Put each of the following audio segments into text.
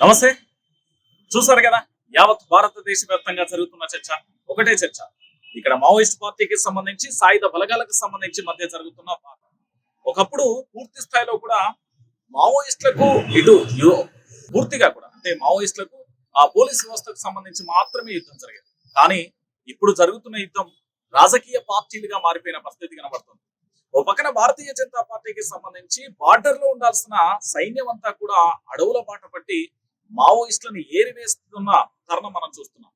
నమస్తే. చూసారు కదా యావత్ భారతదేశ వ్యాప్తంగా జరుగుతున్న చర్చ ఒకటే చర్చ. ఇక్కడ మావోయిస్ట్ పార్టీకి సంబంధించి సాయుధ బలగాలకు సంబంధించి మధ్య జరుగుతున్న ఒకప్పుడు పూర్తి స్థాయిలో కూడా మావోయిస్టులకు ఇటు పూర్తిగా కూడా అంటే మావోయిస్టులకు ఆ పోలీస్ వ్యవస్థకు సంబంధించి మాత్రమే యుద్ధం జరిగేది. కానీ ఇప్పుడు జరుగుతున్న యుద్ధం రాజకీయ పార్టీలుగా మారిపోయిన పరిస్థితి కనబడుతుంది. ఓ పక్కన భారతీయ జనతా పార్టీకి సంబంధించి బార్డర్లో ఉండాల్సిన సైన్యం అంతా కూడా అడవుల బాట పట్టి మావోయిస్టులను ఏరివేస్తున్న తరుణం మనం చూస్తున్నాం.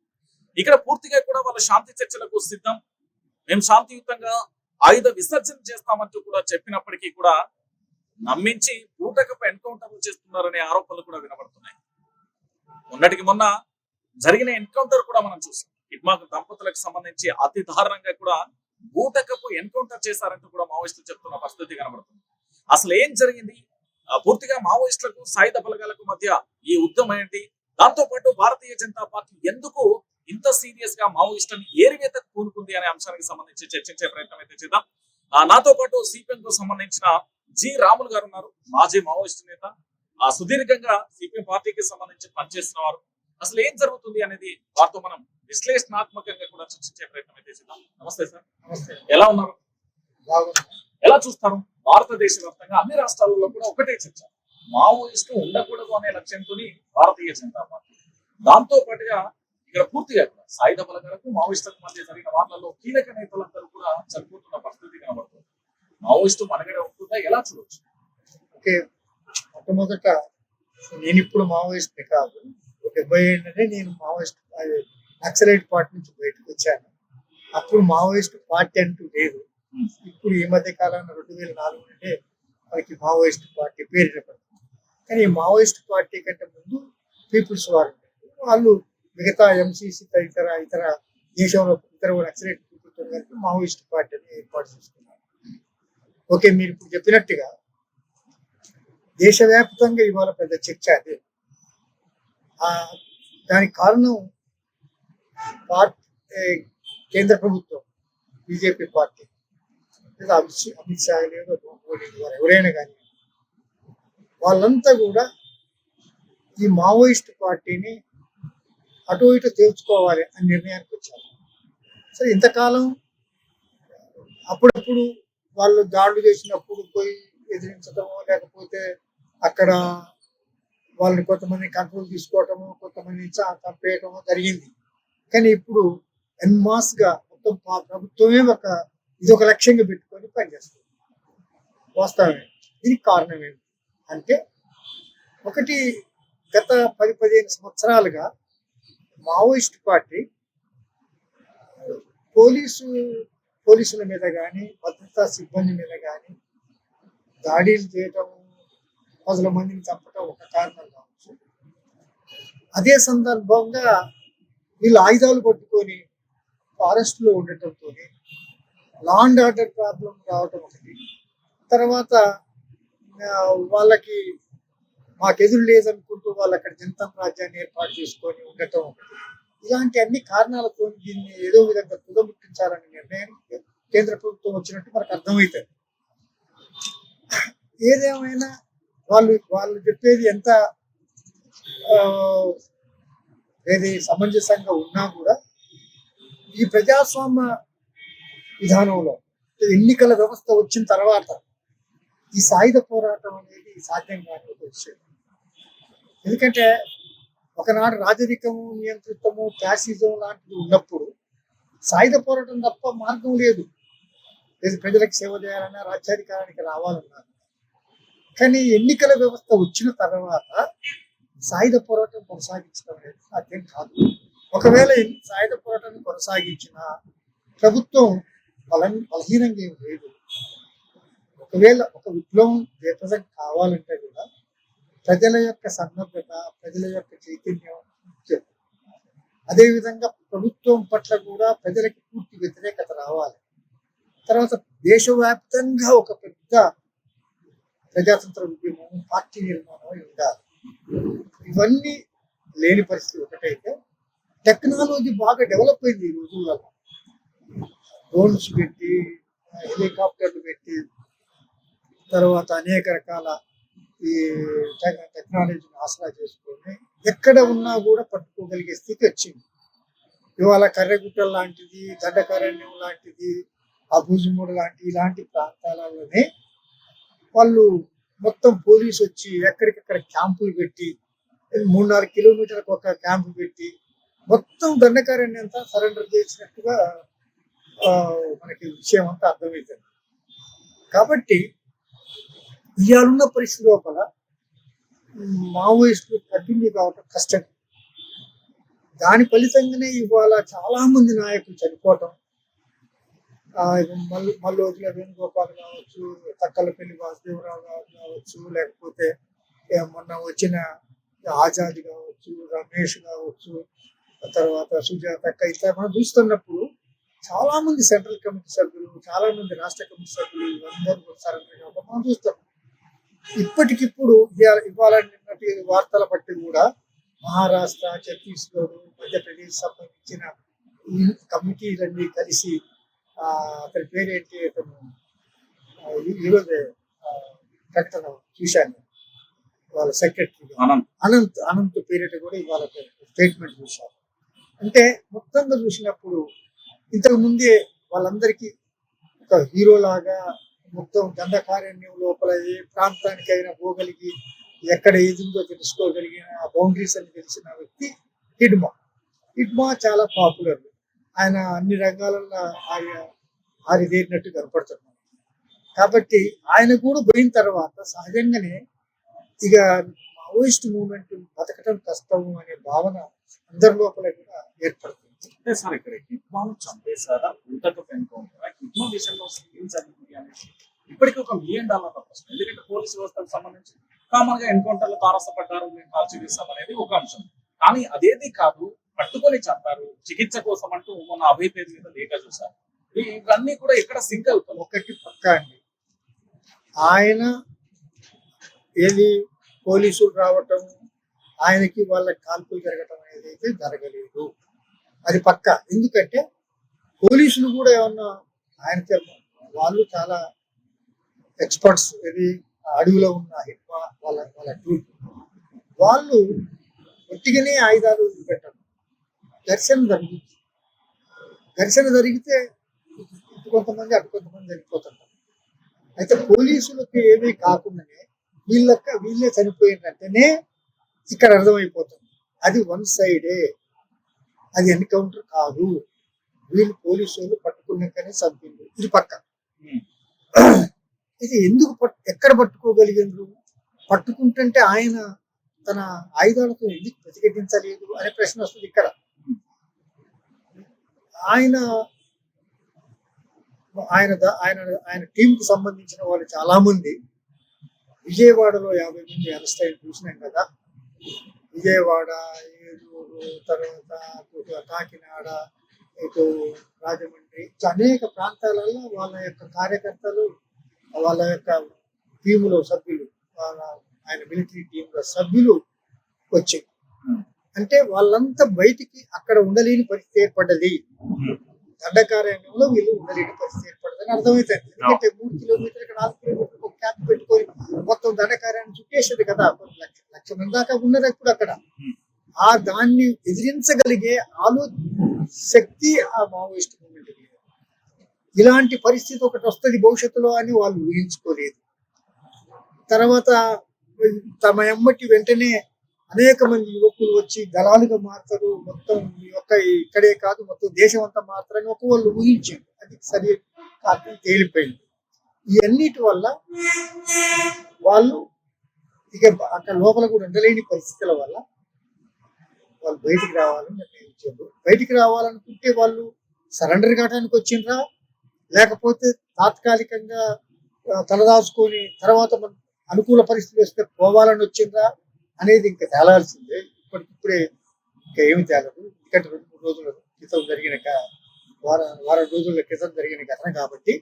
ఇక్కడ పూర్తిగా కూడా వాళ్ళ శాంతి చర్చలకు సిద్ధం. మేము శాంతియుతంగా ఆయుధ విసర్జన చేస్తామంటూ కూడా చెప్పినప్పటికీ కూడా నమ్మించి పూటకపు ఎన్కౌంటర్లు చేస్తున్నారనే ఆరోపణలు కూడా వినబడుతున్నాయి. మొన్నటికి మొన్న జరిగిన ఎన్కౌంటర్ కూడా మనం చూసాం. ఇట్మాక్ దంపతులకు సంబంధించి అతి దారుణంగా కూడా బూటకపు ఎన్కౌంటర్ చేశారంటూ కూడా మావోయిస్టులు చెప్తున్న పరిస్థితి కనబడుతుంది. అసలు ఏం జరిగింది? పూర్తిగా మావోయిస్టులకు సాయుధ బలగాలకు మధ్య ఈ ఉద్యమం ఏంటి? దాంతో పాటు భారతీయ జనతా పార్టీ ఎందుకు ఇంత సీరియస్గా మావోయిస్టులను ఏరివేతకు పూనుకుంది అనే అంశానికి సంబంధించి చర్చించే ప్రయత్నం అయితే చేద్దాం. ఆ, నాతో పాటు సిపిఎం కు సంబంధించిన జి రాములు గారు ఉన్నారు మాజీ మావోయిస్టు నేత. ఆ సుదీర్ఘంగా సిపిఎం పార్టీకి సంబంధించి పనిచేస్తున్న వారు. అసలు ఏం జరుగుతుంది అనేది వారితో మనం విశ్లేషణాత్మకంగా కూడా చర్చించే ప్రయత్నం అయితే చేద్దాం. నమస్తే సార్. నమస్తే. ఎలా ఉన్నారు? ఎలా చూస్తారు? భారతదేశ వ్యాప్తంగా అన్ని రాష్ట్రాలలో కూడా ఒకటే చర్చ. మావోయిస్టు ఉండకూడదు అనే లక్ష్యంతో భారతీయ జనతా పార్టీ. దాంతో పాటుగా ఇక్కడ పూర్తిగా కూడా సాయుధ బలగాలకు మావోయిస్టులకు మధ్య జరిగిన వార్తల్లో కీలక నేతలందరూ కూడా చనిపోతున్న పరిస్థితి కనబడుతుంది. మావోయిస్టు మనగడ ఉంటుందా ఎలా చూడవచ్చు ఓకే. మొట్టమొదట నేను ఇప్పుడు మావోయిస్ట్ కాదు. ఒక డెబ్బై ఏళ్ళనే నేను మావోయిస్ట్ నక్సలైట్ పార్టీ నుంచి బయటకు వచ్చాను అప్పుడు మావోయిస్ట్ పార్టీ అంటూ లేదు. ఇప్పుడు ఈ మధ్య కాలంలో రెండు వేల నాలుగు అంటే మనకి మావోయిస్ట్ పార్టీ పేరు చెప్పారు కానీ ఈ మావోయిస్ట్ పార్టీ కంటే ముందు పీపుల్స్ వారు వాళ్ళు మిగతా ఎంసీసీ తదితర ఇతర దేశంలో ఇతర నక్సలైట్ పీపుల్తో కలిపి మావోయిస్ట్ పార్టీని ఏర్పాటు చేసుకున్నారు. ఓకే మీరు ఇప్పుడు చెప్పినట్టుగా దేశవ్యాప్తంగా ఇవాళ పెద్ద చర్చ అదే. ఆ, దానికి కారణం పార్టీ కేంద్ర ప్రభుత్వం బీజేపీ పార్టీ. లేదా అమిత్ అమిత్ షా లేదో మోడీ గారు ఎవరైనా కానీ. వాళ్ళంతా కూడా ఈ మావోయిస్ట్ పార్టీని అటు ఇటు తేల్చుకోవాలి అని నిర్ణయానికి వచ్చారు. సరే ఇంతకాలం అప్పుడప్పుడు వాళ్ళు దాడులు చేసినప్పుడు పోయి ఎదిరించడము లేకపోతే అక్కడ వాళ్ళని కొంతమంది కంట్రోల్ తీసుకోవటము కొంతమంది చంపేయటము జరిగింది. కానీ ఇప్పుడు ఎన్మాస్గా మొత్తం ప్రభుత్వమే ఒక ఇది ఒక లక్ష్యంగా పెట్టుకొని పనిచేస్తుంది. వాస్తవమే. దీనికి కారణం ఏమిటి? అంటే ఒకటి గత పది పదిహేను సంవత్సరాలుగా మావోయిస్ట్ పార్టీ పోలీసు పోలీసుల మీద కానీ భద్రతా సిబ్బంది మీద కానీ దాడిలు చేయటం పదుల మందిని చంపటం ఒక కారణం కావచ్చు. అదే సందర్భంగా వీళ్ళు ఆయుధాలు పట్టుకొని ఫారెస్ట్లో ఉండటంతో లా అండ్ ఆర్డర్ ప్రాబ్లం రావటం ఒకటి. తర్వాత ఆ, వాళ్ళకి మాకెదురు లేదనుకుంటూ వాళ్ళు అక్కడ జనతా రాజ్యాన్ని ఏర్పాటు చేసుకొని ఉండటం ఒకటి. ఇలాంటి అన్ని కారణాలతో దీన్ని ఏదో విధంగా తుదముట్టించాలనే నిర్ణయం కేంద్ర ప్రభుత్వం వచ్చినట్టు మనకు అర్థమవుతుంది. ఏదేమైనా వాళ్ళు వాళ్ళు చెప్పేది ఎంత ఏది సమంజసంగా ఉన్నా కూడా ఈ ప్రజాస్వామ్య విధానంలో. ఎన్నికల వ్యవస్థ వచ్చిన తర్వాత ఈ సాయుధ పోరాటం అనేది సాధ్యం కాని ఒక విషయం ఎందుకంటే ఒకనాడు రాజరికము నియంత్రితము ఫ్యాసిజం లాంటివి ఉన్నప్పుడు సాయుధ పోరాటం తప్ప మార్గం లేదు. ప్రజలకు సేవ చేయాలన్నా రాజ్యాధికారానికి రావాలన్నారు కానీ ఎన్నికల వ్యవస్థ వచ్చిన తర్వాత సాయుధ పోరాటం కొనసాగించడం అనేది సాధ్యం కాదు. ఒకవేళ సాయుధ పోరాటాన్ని కొనసాగించిన ప్రభుత్వం బలం బలహీనంగా ఏం లేదు. ఒకవేళ ఒక విప్లవం రిప్రజెంట్ కావాలంటే కూడా ప్రజల యొక్క సన్నద్ధత ప్రజల యొక్క చైతన్యం ముఖ్యం అదేవిధంగా ప్రభుత్వం పట్ల కూడా ప్రజలకి పూర్తి వ్యతిరేకత రావాలి. తర్వాత దేశవ్యాప్తంగా ఒక పెద్ద ప్రజాతంత్ర ఉద్యమం పార్టీ నిర్మాణం ఉండాలి. ఇవన్నీ లేని పరిస్థితి ఒకటైతే టెక్నాలజీ బాగా డెవలప్ అయింది ఈ రోజుల్లో. డ్రోన్స్ పెట్టి హెలికాప్టర్లు పెట్టి తర్వాత అనేక రకాల ఈ టెక్నాలజీని ఆసరా చేసుకొని ఎక్కడ ఉన్నా కూడా పట్టుకోగలిగే స్థితి వచ్చింది. ఇవాళ కర్రెగుట్ట లాంటిది దండకారణ్యం లాంటిది అబూజుమూడు లాంటి ఇలాంటి ప్రాంతాలలోనే వాళ్ళు మొత్తం పోలీసు వచ్చి ఎక్కడికక్కడ క్యాంపులు పెట్టి మూడు నాలుగు కిలోమీటర్లకు ఒక క్యాంపు పెట్టి మొత్తం దండకారణ్యం అంతా సరెండర్ చేసినట్టుగా మనకి విషయం అంతా అర్థమవుతుంది కాబట్టి ఇవాళ పరిస్థితి లోపల మావోయిస్టులు కంటిన్యూ కావటం కష్టం. దాని ఫలితంగానే ఇవాళ చాలా మంది నాయకులు చనిపోవటం. మల్లు మల్లోజుల వేణుగోపాల్ కావచ్చు తక్కలపల్లి వాసుదేవరావు గారు కావచ్చు లేకపోతే మొన్న వచ్చిన ఆజాద్ కావచ్చు రమేష్ కావచ్చు తర్వాత సుజాత ఇట్లా మనం చూస్తున్నప్పుడు చాలా మంది సెంట్రల్ కమిటీ సభ్యులు చాలా మంది రాష్ట్ర కమిటీ సభ్యులు అందరూ సరెండర్ మనం చూస్తాం. ఇప్పటికిప్పుడు నిన్నటి వార్తల బట్టి కూడా మహారాష్ట్ర ఛత్తీస్గఢ్ మధ్యప్రదేశ్ సంబంధించిన కమిటీలన్నీ కలిసి ఆ, అతని పేరేంటి అతను ఈరోజు ప్రకటన చూశాను. వాళ్ళ సెక్రటరీ అనంత్. అనంత్ అనంత్ పేరిట కూడా ఇవాళ స్టేట్మెంట్ చూశారు అంటే మొత్తంగా చూసినప్పుడు ఇంతకు ముందే వాళ్ళందరికీ ఒక హీరో లాగా మొత్తం దండకారణ్యం లోపల ఏ ప్రాంతానికైనా పోగలిగి ఎక్కడ ఏది ఉందో తెలుసుకోగలిగిన బౌండరీస్ అని తెలిసిన వ్యక్తి హిడ్మా హిడ్మా చాలా పాపులర్ ఆయన అన్ని రంగాలలో ఆయన ఆరిదేరినట్టు కనపడుతున్నాడు. కాబట్టి ఆయన కూడా పోయిన తర్వాత సహజంగానే ఇక మావోయిస్ట్ మూమెంట్ బతకటం కష్టము అనే భావన అందరి లోపల కూడా ఏర్పడుతుంది. అంటే సార్ ఇక్కడ హిట్మాను చంపేశారా? ఉంటకు ఎన్కౌంటర్ హిట్మా విషయంలో అసలు ఏం జరిగింది అనేది ఇప్పటికీ ఒక మిలియన్ డాలర్ల ప్రశ్న ఎందుకంటే పోలీసు వ్యవస్థకు సంబంధించి కామన్గా ఎన్కౌంటర్లు తారసపడ్డారు మేము కాల్చి అనేది ఒక అంశం. కానీ అదేది కాదు పట్టుకొని చంపారు. చికిత్స కోసం అంటూ మొన్న అభయ పేరు మీద లేఖ చూశారు. ఇవన్నీ కూడా ఎక్కడ సింక్ అవుతారు ఒకటి పక్క అండి. ఆయన ఏది పోలీసులు రావటం ఆయనకి వాళ్ళ కాల్పులు జరగటం అనేది అయితే జరగలేదు. అది పక్క. ఎందుకంటే పోలీసులు కూడా ఏమన్నా ఆయన వాళ్ళు చాలా ఎక్స్పర్ట్స్ ఇది అడవిలో ఉన్న హిట్మా వాళ్ళ వాళ్ళ టూల్ వాళ్ళు ఒట్టిగానే ఆయుధాలు పెట్టారు ఘర్షణ జరుగుతుంది ఘర్షణ జరిగితే ఇటు కొంతమంది అటు కొంతమంది చనిపోతుంటారు. అయితే పోలీసులకి ఏమీ కాకుండానే వీళ్ళక్క వీళ్ళే చనిపోయిందంటేనే ఇక్కడ అర్థమైపోతుంది. అది వన్ సైడే. అది ఎన్కౌంటర్ కాదు. వీళ్ళు పోలీసులు పట్టుకున్నాకనే చంపింది ఇది పక్క. ఉమ్. ఇది ఎందుకు పట్ ఎక్కడ పట్టుకోగలిగిండ్రు? పట్టుకుంటుంటే ఆయన తన ఆయుధాలతో ఎందుకు ప్రతిఘటించలేదు అనే ప్రశ్న వస్తుంది ఇక్కడ. ఆయన ఆయన ఆయన ఆయన టీం కు సంబంధించిన వాళ్ళు చాలా మంది విజయవాడలో యాభై మంది అరెస్ట్ అయిన చూసినాం కదా. విజయవాడ ఏలూరు తర్వాత కాకినాడ ఇటు రాజమండ్రి అనేక ప్రాంతాలలో వాళ్ళ యొక్క కార్యకర్తలు వాళ్ళ యొక్క టీములో సభ్యులు వాళ్ళ ఆయన మిలిటరీ టీంలో సభ్యులు వచ్చాయి ఉమ్. అంటే వాళ్ళంతా బయటికి అక్కడ ఉండలేని పరిస్థితి ఏర్పడ్డది. దండకారణ్యంలో వీళ్ళు ఉండలేని పరిస్థితి ఏర్పడదని అర్థమవుతుంది ఎందుకంటే మూడు కిలోమీటర్ ఇక్కడ నాలుగు క్యాంప్ పెట్టుకొని మొత్తం దండకార్యాన్ని చుట్టేసేది కదా. లక్ష దాకా ఉన్నది ఇప్పుడు అక్కడ. ఆ దాన్ని ఎదిరించగలిగే ఆలో శక్తి ఆ మావోయిస్ట్ మూమెంట్ ఇలాంటి పరిస్థితి ఒకటి వస్తుంది భవిష్యత్తులో అని వాళ్ళు ఊహించుకోలేదు. తర్వాత తమ ఎమ్మటి వెంటనే అనేక మంది యువకులు వచ్చి దళాలుగా మారుతారు. మొత్తం యొక్క ఇక్కడే కాదు మొత్తం దేశం అంతా మాత్రమే ఒక వాళ్ళు ఊహించారు. అది సరి కాదు తేలిపోయింది. ఇవన్నిటి వల్ల వాళ్ళు ఇక అక్కడ లోపల కూడా ఉండలేని పరిస్థితుల వల్ల వాళ్ళు బయటికి రావాలని నిర్ణయించారు. బయటికి రావాలనుకుంటే వాళ్ళు సరెండర్ కావడానికి వచ్చిండ్రా? లేకపోతే తాత్కాలికంగా తలదాచుకొని తర్వాత అనుకూల పరిస్థితులు వస్తే పోవాలని వచ్చిందా అనేది ఇంకా తేలాల్సిందే. ఇప్పటికిప్పుడే ఇంకా ఏమి తేలదు. ఎందుకంటే రెండు మూడు రోజుల క్రితం జరిగిన వారం వారం రోజుల క్రితం జరిగిన ఘటన కాబట్టి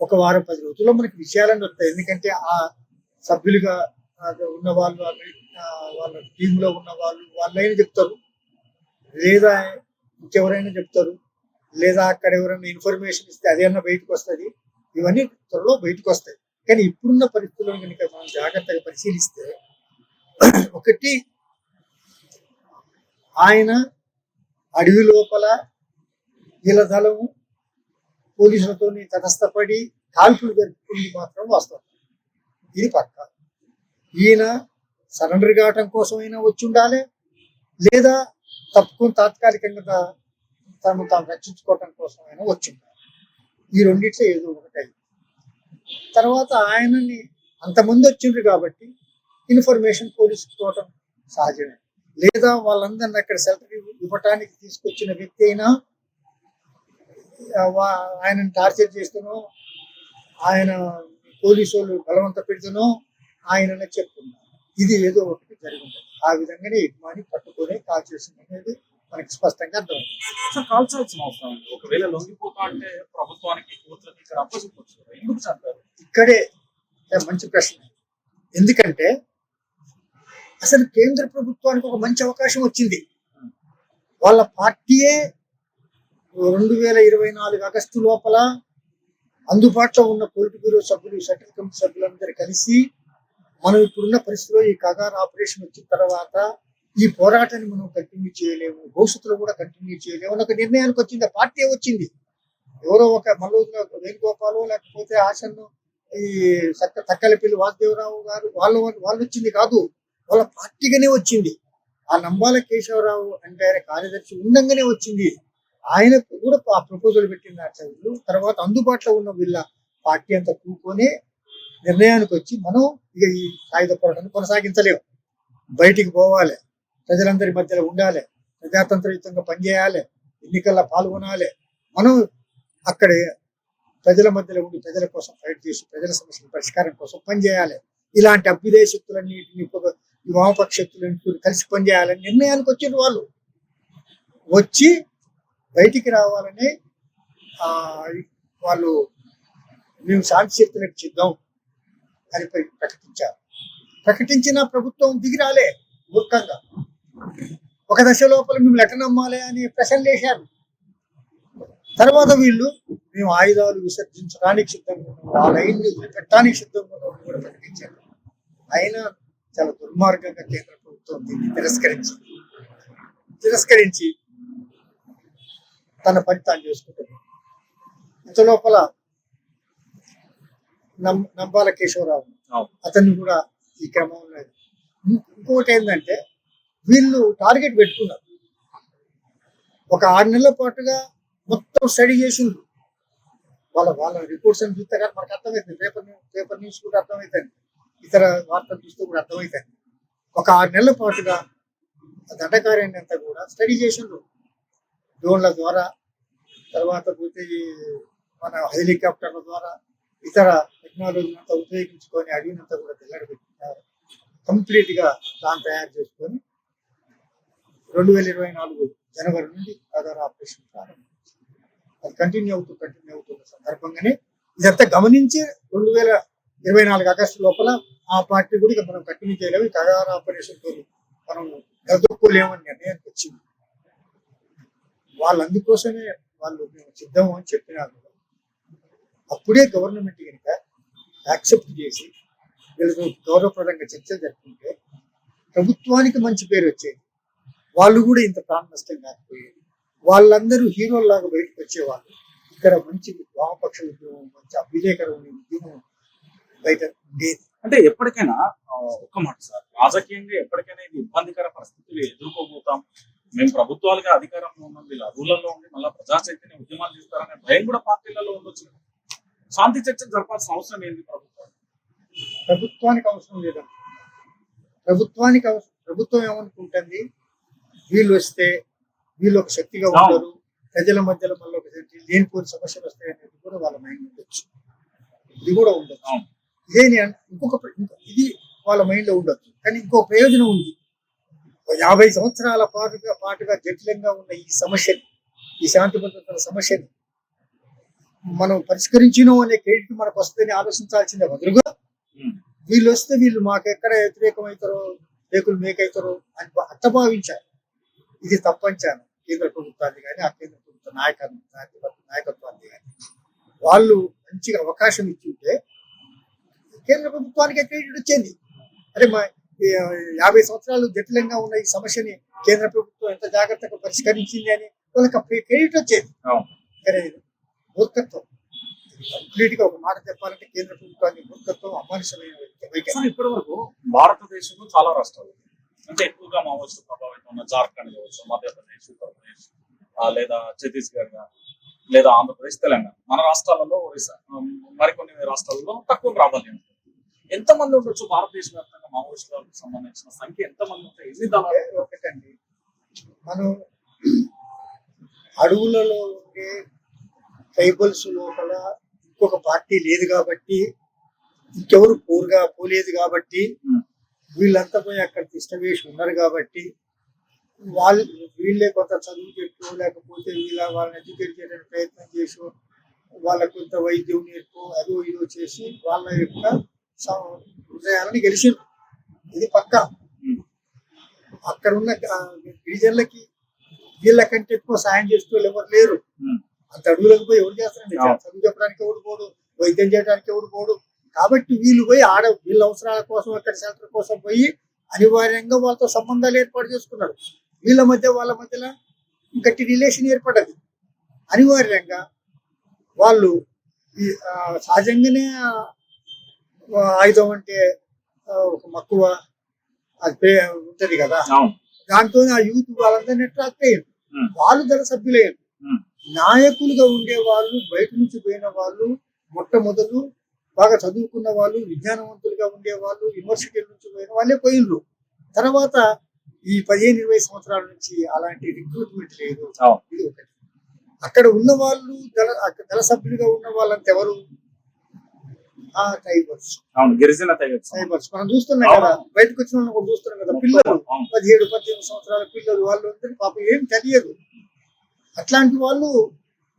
ఒక వారం పది రోజుల్లో మనకి విషయాలన్నీ వస్తాయి. ఎందుకంటే ఆ సభ్యులుగా ఉన్న వాళ్ళు వాళ్ళ వాళ్ళ టీంలో ఉన్న వాళ్ళు వాళ్ళైనా చెప్తారు. లేదా ఇంకెవరైనా చెప్తారు. లేదా అక్కడ ఎవరైనా ఇన్ఫర్మేషన్ ఇస్తే అదేమన్నా బయటకు వస్తుంది. ఇవన్నీ త్వరలో బయటకు వస్తాయి. కానీ ఇప్పుడున్న పరిస్థితుల్లో కనుక మనం జాగ్రత్తగా పరిశీలిస్తే ఒకటి ఆయన అడవి లోపల వీళ్ళ దళము పోలీసులతో తటస్థపడి కాల్పులు జరుపుకుంది మాత్రం వాస్తవం. ఇది పక్క. ఈయన సరెండర్ కావటం కోసమైనా వచ్చి ఉండాలి లేదా తప్పకుండా తాత్కాలికంగా తను తాను రక్షించుకోవటం కోసమైనా వచ్చి ఉండాలి ఈ రెండిట్లో ఏదో ఒకటి తర్వాత ఆయనని అంతమంది వచ్చిండ్రు కాబట్టి ఇన్ఫర్మేషన్ పోలీసుకోవటం సహజమే. లేదా వాళ్ళందరిని అక్కడ సెల్ఫీ ఇవ్వటానికి తీసుకొచ్చిన వ్యక్తి అయినా ఆయనను టార్చర్ చేస్తూనో. ఆయన పోలీసు వాళ్ళు బలవంత పెడుతునో. ఆయననే చెప్తున్నారు ఇది ఏదో ఒకటి జరిగి ఉంటుంది ఆ విధంగానే యజమాని పట్టుకొని కాల్ చేసింది అనేది మనకి స్పష్టంగా అర్థమవుతుంది సో కాల్చాల్సిన అవసరం ఒకవేళ లొంగిపోతా అంటే ప్రభుత్వానికి. ఎందుకు చంపారు? ఇక్కడే మంచి ప్రశ్న. ఎందుకంటే అసలు కేంద్ర ప్రభుత్వానికి ఒక మంచి అవకాశం వచ్చింది. వాళ్ళ పార్టీయే రెండు వేల ఇరవై నాలుగు ఆగస్టు లోపల అందుబాటులో ఉన్న పొలిట్ బ్యూరో సభ్యులు సెంట్రల్ కమిటీ సభ్యులందరూ కలిసి మనం ఇప్పుడున్న పరిస్థితిలో ఈ కగార్ ఆపరేషన్ వచ్చిన తర్వాత ఈ పోరాటాన్ని మనం కంటిన్యూ చేయలేము భవిష్యత్తులో కూడా కంటిన్యూ చేయలేము అని ఒక నిర్ణయానికి వచ్చింది. ఆ పార్టీ వచ్చింది ఎవరో ఒక మల్లోజుల వేణుగోపాలో లేకపోతే ఆశను ఈ సక్క తక్కలపల్లి వాసుదేవరావు గారు వాళ్ళు వాళ్ళు వచ్చింది కాదు. వాళ్ళ పార్టీగానే వచ్చింది. ఆ నంబాల కేశవరావు అంటే ఆయన కార్యదర్శి ఉండంగానే వచ్చింది. ఆయన కూడా ఆ ప్రపోజల్ పెట్టిన చదువులు తర్వాత అందుబాటులో ఉన్న వీళ్ళ పార్టీ అంతా కూకొని నిర్ణయానికి వచ్చి మనం ఇక ఈ సాయుధ పోరాటాన్ని కొనసాగించలేము బయటికి పోవాలి. ప్రజలందరి మధ్యలో ఉండాలి. ప్రజాతంత్రయుతంగా పనిచేయాలి. ఎన్నికల్లో పాల్గొనాలి. మనం అక్కడే ప్రజల మధ్యలో ఉండి ప్రజల కోసం ఫైట్ చేసి ప్రజల సమస్యల పరిష్కారం కోసం పనిచేయాలి. ఇలాంటి అభ్యుదయ శక్తులన్నింటినీ వామపక్ష శక్తులన్నింటినీ కలిసి పనిచేయాలని నిర్ణయానికి వచ్చిన వాళ్ళు. వచ్చి బయటికి రావాలని వాళ్ళు మేము శాంతి శక్తులకు చిద్దాం అని ప్రకటించారు. ప్రకటించిన ప్రభుత్వం దిగి రాలే మూర్ఖంగా. ఒక దశ లోపల మేము లెటర్ నమ్మాలి అని ప్రశ్నలు వేశారు. తర్వాత వీళ్ళు మేము ఆయుధాలు విసర్జించడానికి సిద్ధంగా ఉన్నాం ఆ లైన్ పెట్టడానికి సిద్ధంగా కూడా ప్రకటించారు. అయినా చాలా దుర్మార్గంగా కేంద్ర ప్రభుత్వం దీన్ని తిరస్కరించింది తిరస్కరించి తన పని తాను చేసుకుంటుంది. ఇంత లోపల నం నంబాల కేశవరావు. అతన్ని కూడా ఈ క్రమంలో ఇం- ఇంకోటి ఏంటంటే వీళ్ళు టార్గెట్ పెట్టుకున్నారు. ఒక ఆరు నెలల పాటుగా మొత్తం స్టడీ చేసిండ్రు. వాళ్ళ వాళ్ళ రిపోర్ట్స్ అని చూస్తే కానీ మనకు అర్థమవుతుంది పేపర్ పేపర్ న్యూస్ కూడా అర్థమవుతుంది ఇతర వార్తలు చూస్తే కూడా అర్థమవుతుంది ఒక ఆరు నెలల పాటుగా దండకార్యాన్ని అంతా కూడా స్టడీ చేసిండ్రు. డ్రోన్ల ద్వారా తర్వాత పోతే మన హెలికాప్టర్ల ద్వారా ఇతర టెక్నాలజీని అంతా ఉపయోగించుకొని అడవినంతా కూడా తెల్లడబెట్టినారు కంప్లీట్గా ప్లాన్ తయారు చేసుకొని రెండు వేల ఇరవై నాలుగు జనవరి నుండి ఆధార్ ఆపరేషన్ ప్రారంభించారు అది కంటిన్యూ అవుతూ కంటిన్యూ అవుతున్న సందర్భంగానే ఇదంతా గమనించి రెండు వేల ఇరవై నాలుగు ఆగస్టు లోపల ఆ పార్టీ కూడా ఇక మనం కంటిన్యూ చేయలేము. ఈ ఆపరేషన్ మనం ఎదుర్కోలేమని నిర్ణయానికి వచ్చింది. వాళ్ళందుకోసమే వాళ్ళు మేము సిద్ధము అని చెప్పినారు. అప్పుడే గవర్నమెంట్ కనుక యాక్సెప్ట్ చేసి వీళ్ళతో గౌరవప్రదంగా చర్చ జరుపుకుంటే ప్రభుత్వానికి మంచి పేరు వచ్చేది. వాళ్ళు కూడా ఇంత ప్రాణ నష్టం కాకపోయేది. వాళ్ళందరూ హీరోల్లాగా బయటకు వచ్చేవాళ్ళు. ఇక్కడ మంచి వామపక్ష ఉద్యమం మంచి అభ్యుదయకరమైన ఉద్యమం బయట ఉండేది. అంటే ఎప్పటికైనా ఒక్క మాట సార్. రాజకీయంగా ఎప్పటికైనా ఇది ఇబ్బందికర పరిస్థితులు ఎదుర్కోబోతాం. మేము ప్రభుత్వాలుగా అధికారంలో ఉన్నాం. వీళ్ళ రూలర్లో ఉండి మళ్ళీ ప్రజా చైతన్య ఉద్యమాలు చేస్తారనే భయం కూడా పార్టీలలో ఉండొచ్చు. శాంతి చర్చలు జరపాల్సిన అవసరం ఏంది ప్రభుత్వం ప్రభుత్వానికి అవసరం లేదండి ప్రభుత్వానికి అవసరం ప్రభుత్వం ఏమనుకుంటుంది? వీళ్ళు వస్తే వీళ్ళు ఒక శక్తిగా ఉంటారు. ప్రజల మధ్యలో మళ్ళీ ఒక లేనిపోని సమస్యలు వస్తాయి అనేది కూడా వాళ్ళ మైండ్ ఉండొచ్చు. ఇది కూడా ఉండొచ్చు. ఇదే ఇంకొక ఇది వాళ్ళ మైండ్లో ఉండొచ్చు. కానీ ఇంకో ప్రయోజనం ఉంది. యాభై సంవత్సరాల పాటుగా పాటుగా జటిలంగా ఉన్న ఈ సమస్యని ఈ శాంతి భద్రతల సమస్యని మనం పరిష్కరించినో అనే క్రెడిట్ మనకు వస్తుందని ఆలోచించాల్సిందే బదులుగా. వీళ్ళు వస్తే వీళ్ళు మాకు ఎక్కడ వ్యతిరేకమవుతారో రేకులు మేకవుతారో అని బా- అట్ట భావించారు. ఇది తప్పంచాను కేంద్ర ప్రభుత్వాన్ని కానీ ఆ కేంద్ర ప్రభుత్వ నాయకత్వం నాయకత్వాన్ని కానీ. వాళ్ళు మంచిగా అవకాశం ఇచ్చి ఉంటే కేంద్ర ప్రభుత్వానికి క్రెడిట్ వచ్చింది. అరే మా యాభై సంవత్సరాలు జటిలంగా ఉన్న ఈ సమస్యని కేంద్ర ప్రభుత్వం ఎంత జాగ్రత్తగా పరిష్కరించింది అని వాళ్ళకి క్రెడిట్ వచ్చేది. మూర్ఖత్వం. కంప్లీట్గా ఒక మాట చెప్పాలంటే కేంద్ర ప్రభుత్వాన్ని మూర్ఖత్వం అమానుషమైన ఇప్పటి వరకు భారతదేశంలో చాలా రాష్ట్రాలు అంటే ఎక్కువగా మావోయిస్టు ప్రభావితం ఉన్న జార్ఖండ్ కావచ్చు మధ్యప్రదేశ్ ఉత్తరప్రదేశ్ ఆ, లేదా ఛత్తీస్గఢ్గా, లేదా ఆంధ్రప్రదేశ్ తెలంగాణ. మన రాష్ట్రాలలో మరికొన్ని రాష్ట్రాలలో తక్కువ ప్రాబల్యం. ఉంది. ఎంతమంది ఉండొచ్చు భారతదేశ వ్యాప్తంగా మావోయిస్టులకు సంబంధించిన సంఖ్య ఎంతమంది ఉంటాయి? ఎన్ని దళాలు ఒకటండి. మనం అడవులలో ఉండే ట్రైబల్స్ లోపల ఇంకొక పార్టీ లేదు కాబట్టి ఇంకెవరు పోరుగా పోలేదు కాబట్టి. వీళ్ళంతా పోయి అక్కడ తిష్టవేసి ఉన్నారు కాబట్టి వాళ్ళు వీళ్ళే కొంత చదువు చెప్పు లేకపోతే వీళ్ళ వాళ్ళని ఎడ్యుకేట్ చేయడానికి ప్రయత్నం చేసి వాళ్ళకు కొంత వైద్యం నేర్పు అదో ఇదో చేసి వాళ్ళ యొక్క హృదయాలని గెలిచారు ఇది పక్కా. అక్కడ ఉన్న గిరిజనులకి వీళ్ళకంటే ఎక్కువ సాయం చేస్తూ ఎవరు లేరు. అంత అడుగులకు పోయి ఎవరు చేస్తారండి. చదువు చెప్పడానికి ఎవడు పోడు వైద్యం చేయడానికి ఎవడు పోడు. కాబట్టి వీళ్ళు పోయి ఆడ వీళ్ళ అవసరాల కోసం అక్కడ షెల్టర్ కోసం పోయి అనివార్యంగా వాళ్ళతో సంబంధాలు ఏర్పాటు చేసుకున్నారు. వీళ్ళ మధ్య వాళ్ళ మధ్యలో గట్టి రిలేషన్ ఏర్పడ్డది అనివార్యంగా వాళ్ళు సహజంగానే ఆయుధం అంటే ఒక మక్కువ అది ఉంటది కదా. దాంతో ఆ యూత్ వాళ్ళందరినీ అట్రాక్ట్ అయ్యారు. వాళ్ళు దళ సభ్యులయ్యారు. నాయకులుగా ఉండే వాళ్ళు బయట నుంచి పోయిన వాళ్ళు మొట్టమొదలు బాగా చదువుకున్న వాళ్ళు విజ్ఞానవంతులుగా ఉండే వాళ్ళు యూనివర్సిటీల నుంచి పోయిన వాళ్ళే పోయినరు తర్వాత ఈ పదిహేను ఇరవై సంవత్సరాల నుంచి అలాంటి రిక్రూట్మెంట్ లేదు. ఇది ఒకటి. అక్కడ ఉన్న వాళ్ళు దళ దళ సభ్యులుగా ఉన్న వాళ్ళంతా ఎవరు ట్రైబల్స్ అవును గిరిజన తెగ ట్రైబల్స్ మనం చూస్తున్నాం కదా బయటకు వచ్చిన వాళ్ళని కూడా చూస్తున్నాం కదా పిల్లలు. పదిహేడు పద్దెనిమిది సంవత్సరాల పిల్లలు వాళ్ళు పాపం ఏం తెలియదు. అట్లాంటి వాళ్ళు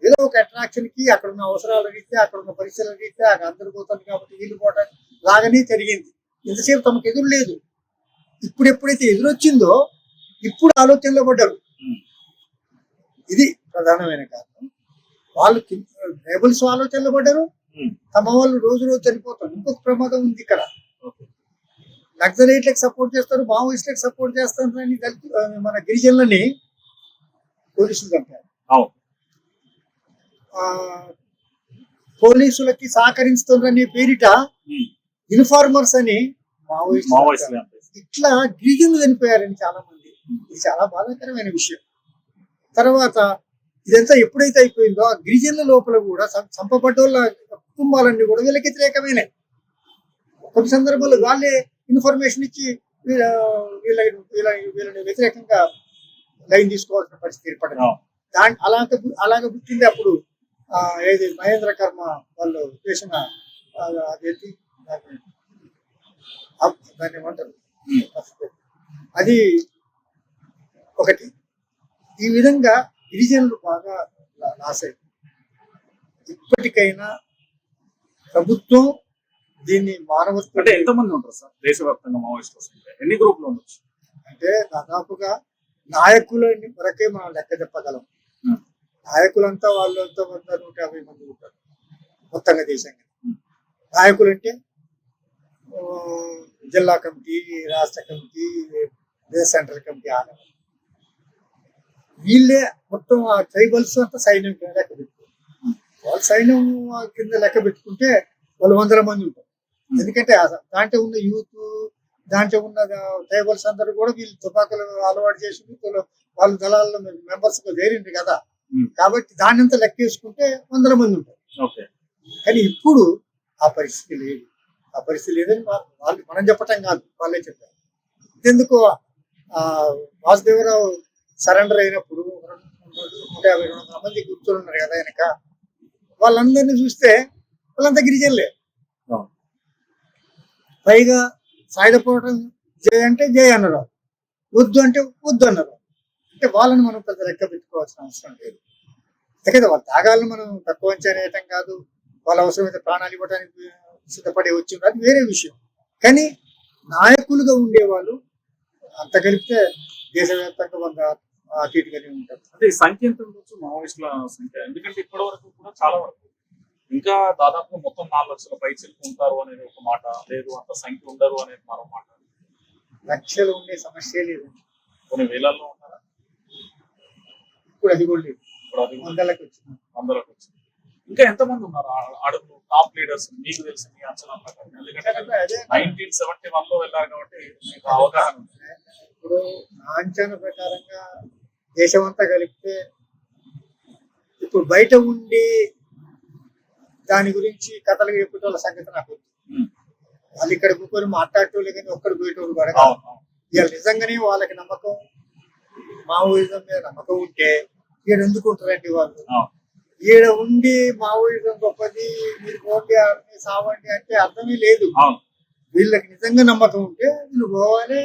ఏదో ఒక అట్రాక్షన్కి అక్కడ ఉన్న అవసరాల రీత్యా అక్కడ ఉన్న పరిసరాల రీత్యా అక్కడ అందరు పోతారు కాబట్టి వీళ్ళు పోవడానికి లాగానే జరిగింది. ఇంతసేపు తమకు ఎదురు లేదు. ఇప్పుడు ఎప్పుడైతే ఎదురొచ్చిందో ఇప్పుడు ఆలోచనలో పడ్డారు. ఇది ప్రధానమైన కారణం. వాళ్ళు ట్రైబల్స్ ఆలోచనలో పడ్డారు. తమ వాళ్ళు రోజు రోజు చనిపోతారు. ఇంకొక ప్రమాదం ఉంది ఇక్కడ. నక్సలైట్లకు సపోర్ట్ చేస్తారు మావోయిస్టులకు సపోర్ట్ చేస్తారు అని మన గిరిజనులని పోలీసులు చంపారు. పోలీసులకి సహకరిస్తున్నారనే పేరిట ఉమ్, ఇన్ఫార్మర్స్ అని మావోయిస్టులు ఇట్లా గిరిజనులు చనిపోయారని చాలా మంది ఇది చాలా బాధాకరమైన విషయం. తర్వాత ఇదంతా ఎప్పుడైతే అయిపోయిందో ఆ గిరిజనుల లోపల కూడా సం- చంపబడ్డ వాళ్ళ కుటుంబాలన్నీ కూడా వీళ్ళకి వ్యతిరేకమైన కొన్ని సందర్భాల్లో వాళ్ళే ఇన్ఫర్మేషన్ ఇచ్చి వీళ్ళ వీళ్ళ వీళ్ళ వీళ్ళని వ్యతిరేకంగా లైన్ తీసుకోవాల్సిన పరిస్థితి ఏర్పడింది. దాని అలాగ అలాగ పుట్టింది అప్పుడు ఏది మహేంద్ర కర్మ వాళ్ళు చేసిన ఆ, అదేంటి? దాన్ని ఏమంటారు? అది ఒకటి. ఈ విధంగా గిరిజనులు బాగా లాస్ అయ్యారు ఇప్పటికైనా ప్రభుత్వం దీన్ని మానవత్వం అంటే ఎంతమంది ఉంటారు సార్? దేశవ్యాప్తంగా మావోయిస్టుల ఎన్ని గ్రూపులు ఉండొచ్చు? అంటే దాదాపుగా నాయకులని వరకే మనం లెక్క చెప్పగలం. నాయకులంతా వాళ్ళంతా వంద నూట యాభై మంది ఉంటారు. మొత్తంగా దేశంగా నాయకులు అంటే జిల్లా కమిటీ రాష్ట్ర కమిటీ సెంట్రల్ కమిటీ ఆడ వీళ్ళే మొత్తం ఆ ట్రైబల్స్ అంతా సైన్యం కింద లెక్క వాళ్ళ సైన్యం కింద లెక్క పెట్టుకుంటే వాళ్ళు వందల మంది ఉంటారు. ఎందుకంటే దాంట్లో ఉన్న యూత్ దాంట్లో ఉన్న ట్రైబల్స్ అందరూ కూడా వీళ్ళు తుపాకులు అలవాటు చేసి వీళ్ళు- వాళ్ళ దళాల్లో మెంబర్స్ చేరిండ్రు కదా. కాబట్టి దాన్ని అంతా లెక్క వేసుకుంటే వందల మంది ఉంటారు. కానీ ఇప్పుడు ఆ పరిస్థితి లేదు. ఆ పరిస్థితి లేదని వాళ్ళు మనం చెప్పటం కాదు వాళ్ళే చెప్పారు. ఎందుకు ఆ వాసుదేవరావు సరెండర్ అయినప్పుడు నూట యాభై రెండు వందల మంది కూర్చొని ఉన్నారు కదా వెనక. వాళ్ళందరినీ చూస్తే వాళ్ళంతా గిరిజనులే. పైగా సాయుధ పోవటం జయ అంటే జయ అన్నారు. వద్దు అంటే వద్దు అన్నారు. అంటే వాళ్ళని మనం పెద్ద లెక్క పెట్టుకోవాల్సిన అవసరం లేదు. ఎందుకంటే వాళ్ళ త్యాగాలను మనం తక్కువ అంచనా వేయటం కాదు. వాళ్ళ అవసరమైతే ప్రాణాలు ఇవ్వడానికి సిద్ధపడి వచ్చి అది వేరే విషయం. కానీ నాయకులుగా ఉండేవాళ్ళు అంత కలిపితే దేశవ్యాప్తంగా వంద అటు ఇటుగానే ఉంటారు. అంటే ఈ సంఖ్య ఎంత ఉండొచ్చు మావోయిస్టుల సంఖ్య ఎందుకంటే ఇప్పటి వరకు కూడా చాలా వరకు ఇంకా దాదాపు మొత్తం నాలుగు లక్షల పై ఉంటారు అనేది ఒక మాట. లేదు అంత సంఖ్య ఉండరు అనేది మరో మాట. లక్షలు ఉండే సమస్య లేదండి కొన్ని వేలల్లో ఉన్నారా ఇప్పుడు అది కూడా లేదు. ఇప్పుడు అది వందలకు వచ్చింది వందలకు వచ్చింది ఇంకా ఎంతమంది ఉన్నారు? అడుగు టాప్ లీడర్స్ మీకు తెలిసి మీ అంచనా ప్రకారం. ఎందుకంటే నైన్టీన్ సెవెంటీ వన్లో వెళ్ళారు కాబట్టి మీకు అవగాహన ఉంది. ఇప్పుడు నా అంచనా ప్రకారంగా దేశమంతా కలిపితే ఇప్పుడు బయట ఉండి దాని గురించి కథలు చెప్పేటోళ్ళ సంగతి నాకు. వాళ్ళు ఇక్కడ కూర్చొని మాట్లాడేటోళ్ళు కానీ ఒక్కడు పోయేటోళ్ళు కూడా. ఇవాళ నిజంగానే వాళ్ళకి నమ్మకం మావోయిజం మీద నమ్మకం ఉంటే ఈడ ఎందుకు ఉంటారండి వాళ్ళు. ఈడ ఉండి మావోయిజం గొప్పది మీరు పోండి ఆడండి, సావండి అంటే అర్థమే లేదు వీళ్ళకి నిజంగా నమ్మకం ఉంటే వీళ్ళు పోవాలి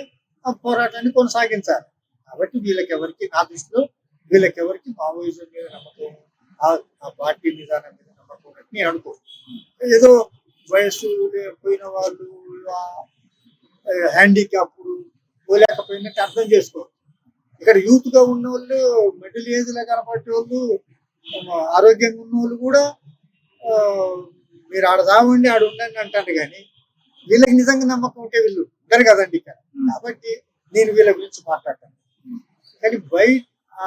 ఆ పోరాటాన్ని కొనసాగించాలి కాబట్టి వీళ్ళకి ఎవరికి నా దృష్టిలో వీళ్ళకి ఎవరికి మావోయిజం మీద నమ్మకం ఆ- పార్టీ విధానం మీద నమ్మకం నేను అనుకో ఏదో వయస్సు పోయిన వాళ్ళు హ్యాండిక్యాప్డ్ పోలేకపోయినట్టు అర్థం చేసుకో ఇక్కడ యూత్గా ఉన్న వాళ్ళు మిడిల్ ఏజ్లో కనపడే వాళ్ళు ఆరోగ్యంగా ఉన్న వాళ్ళు కూడా మీరు ఆడ సావండి ఆడ ఉండండి అంటారు కానీ వీళ్ళకి నిజంగా నమ్మకం ఉంటే వీళ్ళు ఉంటారు కదండి ఇక్కడ. కాబట్టి నేను వీళ్ళ గురించి మాట్లాడతాను. కానీ బయట ఆ,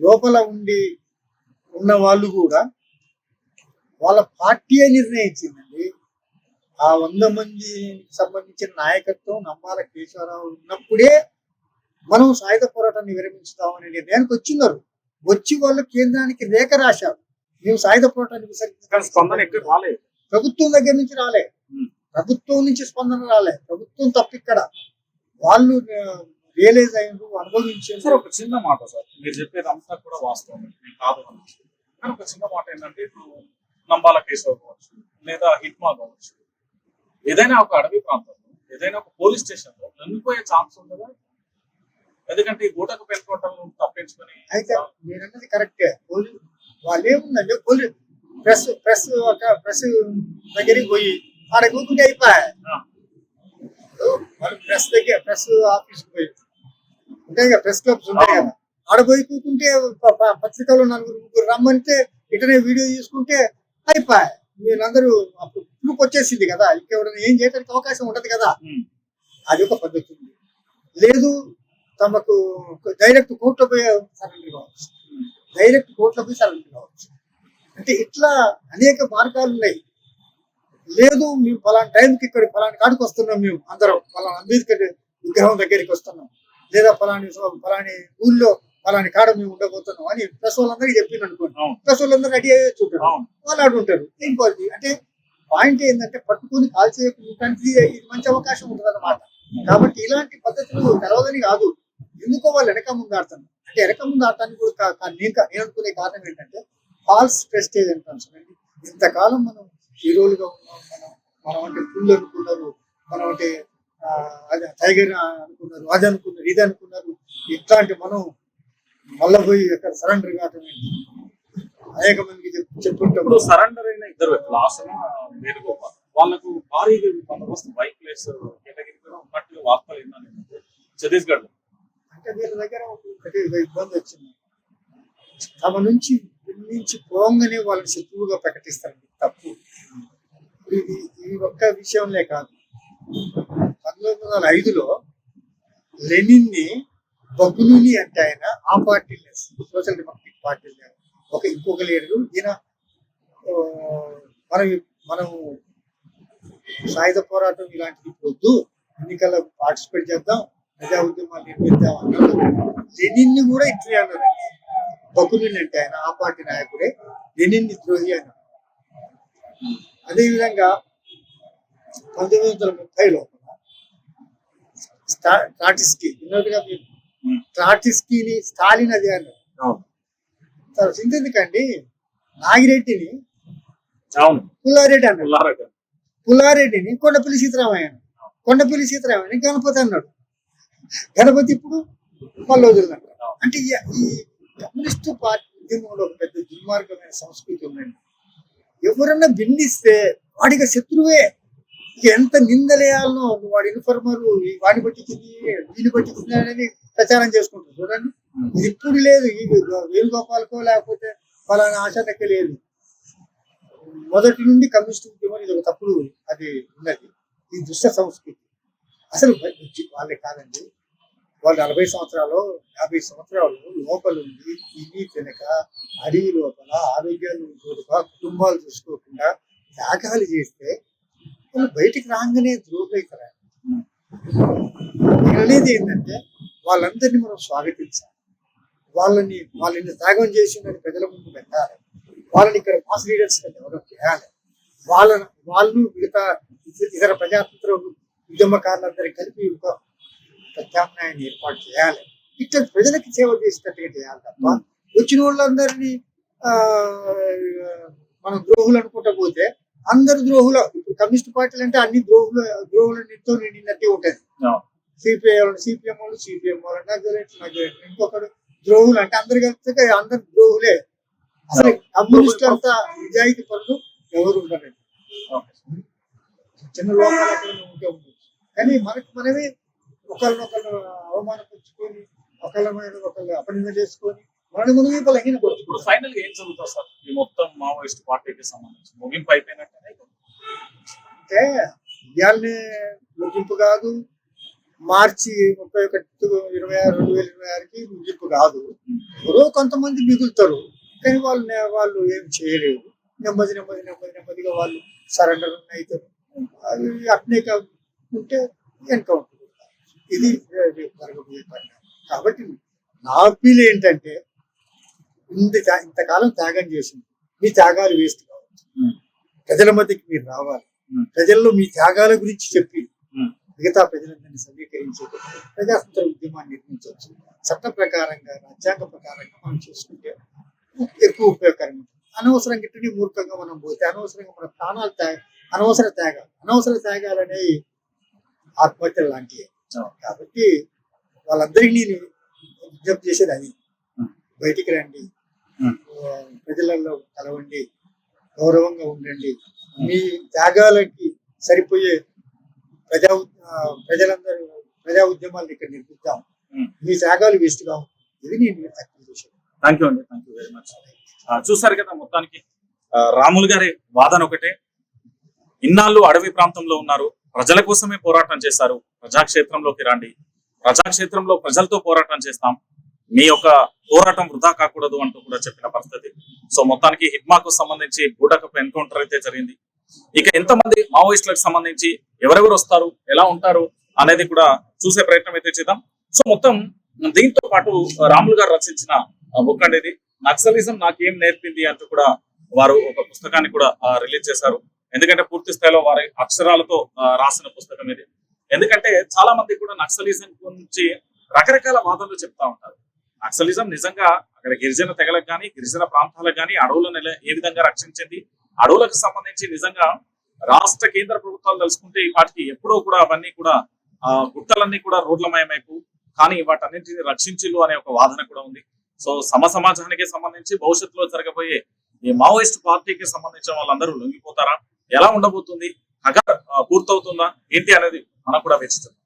లోపల ఉండి ఉన్న వాళ్ళు కూడా వాళ్ళ పార్టీయే నిర్ణయించిందండి. ఆ వంద మంది సంబంధించిన నాయకత్వం నమ్మాల కేశవరావు ఉన్నప్పుడే మనం సాయుధ పోరాటాన్ని విరమించుతామనే నిర్ణయానికి వచ్చిన్నారు. వచ్చి వాళ్ళు కేంద్రానికి లేఖ రాశారు. మేము సాయుధ పోరాటాన్ని ప్రభుత్వం దగ్గర నుంచి రాలే. ప్రభుత్వం నుంచి స్పందన రాలే. ప్రభుత్వం తప్పిక్కడ. వాళ్ళు రియలైజ్ అయ్యారు సార్ అనుభవించారు ఒక చిన్న మాట సార్. మీరు చెప్పేది అంతా కూడా వాస్తవం నేను కాదు కానీ ఒక చిన్న మాట ఏంటంటే ఇప్పుడు నంబాల కేశవ్ కావచ్చు లేదా హిట్మా కావచ్చు ఏదైనా ఒక అడవి ప్రాంతంలో ఏదైనా ఒక పోలీస్ స్టేషన్లో లొంగిపోయే ఛాన్స్ ఉండదా? ఎందుకంటే ఈ గూటకు పెట్టుకోవటం తప్పించుకొని అయితే మీరు అన్నది కరెక్టే. పోలీ వాళ్ళు ఏముందండి పోలీ ప్రెస్ ప్రెస్ ఒక ప్రెస్ దగ్గరికి పోయి ఆడ కూకుంటే అయిపోయా. ప్రెస్ దగ్గర ప్రెస్ ఆఫీస్ పోయి. ఉంటాయి కదా ప్రెస్ క్లబ్స్ ఉంటాయి కదా. ఆడ పోయి కూకుంటే పత్రికలో నలుగురు ముగ్గురు రమ్మంటే ఇటనే వీడియో తీసుకుంటే అయిపోయా. మీరందరూ అప్పుడు ప్రూఫ్ వచ్చేసింది కదా. ఇంకెవరైనా ఏం చేయడానికి అవకాశం ఉండదు కదా. అది ఒక పద్ధతి ఉంది. లేదు తమకు డైరెక్ట్ కోర్టులో పోయి సరెండర్ కావచ్చు. డైరెక్ట్ కోర్టులో పోయి సరెండర్ కావచ్చు. అంటే ఇట్లా అనేక మార్గాలు ఉన్నాయి. లేదు మేము ఫలానా టైంకి ఇక్కడ ఫలానా కాడికి వస్తున్నాం మేము అందరం. ఫలానా అంబేద్కర్ విగ్రహం దగ్గరికి వస్తున్నాం. లేదా ఫలాని ఫలాని ఊళ్ళో ఫలాని కాడ మేము ఉండబోతున్నాం అని ప్రెస్ వాళ్ళందరికీ చెప్పింది అనుకోండి. ప్రెస్ వాళ్ళందరూ రెడీ అయ్యే చూడారు వాళ్ళు ఆడుంటారు ఇంకోటి అంటే పాయింట్ ఏంటంటే పట్టుకుని కాల్చేయడానికి ఇది మంచి అవకాశం ఉంటుంది అన్నమాట కాబట్టి ఇలాంటి పద్ధతులు తెలవదని కాదు. ఎందుకో వాళ్ళు వెనక ముందు ఆడతారు. అంటే వెనక ముందు ఆడటానికి కూడా నేను అనుకునే కారణం ఏంటంటే ఫాల్స్ ప్రెస్టేజ్ అంటాను చూడండి ఇంతకాలం మనం హీరోలుగా ఉన్నాం. మనం మనం అంటే ఫుల్ అనుకున్నారు మనం అంటే టైగర్ అనుకున్నారు అది అనుకున్నారు ఇది అనుకున్నారు. ఇట్లాంటి మనం మళ్ళీ పోయి ఎక్కడ సరెండర్ కావటం? అనేక మందికి చెప్పు చెప్పుంటాం. ఇప్పుడు సరెండర్ అయిన ఇద్దరు వ్యక్తులు వాళ్ళకు భారీ బందోబస్తు బైక్ ప్లేస్ కేటగిరీ కూడా ఉన్నట్టుగా వార్తలు విన్నాను నేను ఛత్తీస్గఢ్ అంటే వీళ్ళ దగ్గర ఒకటి ఇబ్బంది వచ్చింది. తమ నుంచి నుంచి పోంగనే వాళ్ళని శత్రువుగా ప్రకటిస్తారు తప్పు. ఇది ఈ ఒక్క విషయంలో కాదు. పంతొమ్మిది వందల ఐదులో లెనిన్ని బగులుని అంటే ఆయన ఆ పార్టీ సోషల్ డెమోక్రటిక్ పార్టీ ఒక ఇంకొక లీడరు. ఈయన ఆ, మనం మనం సాయుధ పోరాటం ఇలాంటిది వద్దు. ఎన్నికల్లో పార్టిసిపేట్ చేద్దాం. ప్రజా ఉద్యమాలు నిర్మిద్దాం అన్నారు లెనిన్ని కూడా ఇట్లే అన్నారు. బకులిన్ అంటే ఆయన ఆ పార్టీ నాయకుడే. లెనిన్ని ద్రోహి అన్నారు అదేవిధంగా పంతొమ్మిది వందల ముప్పై లోపల ట్రాటిస్కీ ట్రాటిస్కీని స్టాలిన్ అది అన్నారు. ఇంతెందుకండి నాగిరెడ్డిని పుల్లారెడ్డి అన్నాడు పుల్లారెడ్డి. పుల్లారెడ్డిని కొండపల్లి సీతారామయ్య కొండపల్లి సీతారామయ్యని గణపతి అన్నాడు. గణపతి ఇప్పుడు అన్నాడు అంటే ఈ- కమ్యూనిస్టు పార్టీ ఉద్యమంలో ఒక పెద్ద దుర్మార్గమైన సంస్కృతి ఉందండి. ఎవరన్నా భిన్నిస్తే వాడికి శత్రువే. ఎంత నిందలేయాలనో వాడి ఇన్ఫర్మర్ వాడిని పట్టించింది వీడిని పట్టించింది అనేది ప్రచారం చేసుకుంటారు చూడండి. ఇది ఇప్పుడు లేదు వేణుగోపాల్కో లేకపోతే ఫలానా ఆశానికి లేదు. మొదటి నుండి కమ్యూనిస్ట్ ఉద్యమం ఇది ఒక తప్పుడు అది ఉన్నది. ఈ దుష్ట సంస్కృతి. అసలు వాళ్ళే కాదండి. వాళ్ళు నలభై సంవత్సరాలు యాభై సంవత్సరాలు లోపల ఉండి తిని తినక అడవి లోపల ఆరోగ్యాలు చూడక కుటుంబాలు చూసుకోకుండా త్యాగాలు చేస్తే వాళ్ళు బయటికి రాగానే ద్రోహులైతారు నేను అనేది ఏంటంటే వాళ్ళందరినీ మనం స్వాగతించాలి. వాళ్ళని వాళ్ళని త్యాగం చేసిందని ప్రజల ముందు పెట్టాలి. వాళ్ళని ఇక్కడ మాస్ లీడర్స్ డెవలప్ చేయాలి. వాళ్ళని వాళ్ళు మిగతా ఇతర- ఇతర ప్రజాతంత్ర ఉద్యమకారులందరూ కలిపి ఒక ప్రత్యామ్నాయాన్ని ఏర్పాటు చేయాలి. ఇట్లా ప్రజలకి సేవ చేసేటట్టుగా చేయాలి తప్ప వచ్చిన వాళ్ళందరినీ ఆ మనం ద్రోహులు అనుకుంటా పోతే అందరు ద్రోహులు ఇప్పుడు కమ్యూనిస్ట్ పార్టీలు అంటే అన్ని ద్రోహులు ద్రోహులన్నిటితో నిండినట్టే ఉంటది. సిపిఐ వాళ్ళు సిపిఎం వాళ్ళు సిపిఎం వాళ్ళు నగరేట్ నగరేట్ ఇంకొకరు ద్రోహులు అంటే అందరు కలిస్తే అందరు ద్రోహులే. అసలు కమ్యూనిస్ట్ అంతా నిజాయితీ పనులు ఎవరు ఉండరండి. చిన్న లోకాలు అక్కడ ఉంటే ఉంది కానీ మనకి మనమే ఒకరినొకరు అవమానపరుచుకొని ఒకళ్ళ మీద ఒకళ్ళు అపనింద చేసుకొని మనని మనమే ఇప్పుడు ఫైనల్గా ఏం జరుగుతుంది సార్? ఈ మొత్తం మావోయిస్ట్ పార్టీకి సంబంధించి ముగింపు అయిపోయినట్టే అంటే ఇవాళనే ముగింపు కాదు మార్చి ముప్పై ఒకటి ఇరవై ఆరు రెండు వేల ఇరవై ఆరుకి ముగింపు కాదు. ఎవరో కొంతమంది మిగులుతారు కానీ వాళ్ళు వాళ్ళు ఏం చేయలేరు. నెమ్మది నెమ్మది నెమ్మది నెమ్మదిగా వాళ్ళు సరెండర్ అవుతారు అది అట్నే ఉంటే ఎన్కౌంటర్. ఇది జరగబోయే పరిణామం. కాబట్టి నా అప్పీల్ ఏంటంటే ఇంత ఇంతకాలం త్యాగం చేసింది మీ త్యాగాలు వేస్ట్ కావచ్చు. ప్రజల మధ్యకి మీరు రావాలి. ప్రజల్లో మీ త్యాగాల గురించి చెప్పి. మిగతా ప్రజలందరినీ సమీకరించి ప్రజాస్వామ్య ఉద్యమాన్ని నిర్మించవచ్చు చట్ట ప్రకారంగా రాజ్యాంగ ప్రకారంగా మనం చేసుకుంటే ఎక్కువ ఉపయోగకరం ఉంటుంది అనవసరంగా ఇట్టని మూర్ఖంగా మనం పోతే అనవసరంగా మన ప్రాణాలు త్యాగ అనవసర త్యాగాలు అనవసర త్యాగాలు అనేవి ఆత్మహత్యలు లాంటివి. కాబట్టి వాళ్ళందరికీ నేను విజ్ఞప్తి చేసేది అది. బయటికి రండి ప్రజలలో కలవండి గౌరవంగా ఉండండి. మీ త్యాగాలకి సరిపోయే ప్రజా ప్రజలందరూ ప్రజా ఉద్యమాలను ఇక్కడ నిర్మిద్దాం. మీ త్యాగాలు వేస్ట్ కావు. ఇది నేను థ్యాంక్ యూ అండి. థ్యాంక్ యూ వెరీ మచ్ చూసారు కదా మొత్తానికి. రాములు గారి వాదన ఒకటే. ఇన్నాళ్ళు అడవి ప్రాంతంలో ఉన్నారు. ప్రజల కోసమే పోరాటం చేశారు. ప్రజాక్షేత్రంలోకి రండి. ప్రజాక్షేత్రంలో ప్రజలతో పోరాటం చేస్తాం. మీ యొక్క పోరాటం వృధా కాకూడదు అంటూ కూడా చెప్పిన పరిస్థితి. సో మొత్తానికి హిడ్మాకు సంబంధించి బూటకపు ఎన్కౌంటర్ అయితే జరిగింది. ఇక ఎంతమంది మావోయిస్టులకు సంబంధించి ఎవరెవరు వస్తారు ఎలా ఉంటారు అనేది కూడా చూసే ప్రయత్నం అయితే చేద్దాం. సో మొత్తం దీంతో పాటు రాములు గారు రచించిన బుక్ అండి ఇది. నక్సలిజం నాకేం నేర్పింది అంటూ కూడా వారు ఒక పుస్తకాన్ని కూడా రిలీజ్ చేశారు. ఎందుకంటే పూర్తి స్థాయిలో వారి అక్షరాలతో రాసిన పుస్తకం ఇది. ఎందుకంటే చాలా మంది కూడా నక్సలిజం గురించి రకరకాల వాదనలు చెప్తా ఉంటారు. నక్సలిజం నిజంగా అక్కడ గిరిజన తెగలకు కానీ గిరిజన ప్రాంతాలకు కానీ అడవులను ఏ విధంగా రక్షించింది? అడవులకు సంబంధించి నిజంగా రాష్ట్ర కేంద్ర ప్రభుత్వాలు తెలుసుకుంటే వాటికి ఎప్పుడో కూడా అవన్నీ కూడా ఆ గుట్టలన్నీ కూడా రోడ్లమయమైపు కానీ వాటన్నింటిని రక్షించిల్లు అనే ఒక వాదన కూడా ఉంది. సో సమ సమాజానికి సంబంధించి భవిష్యత్తులో జరగబోయే ఈ మావోయిస్ట్ పార్టీకి సంబంధించిన వాళ్ళందరూ లొంగిపోతారా? ఎలా ఉండబోతుంది? అగర్ పూర్తవుతుందా? ఏంటి అనేది మనం కూడా వెచ్చుతుంది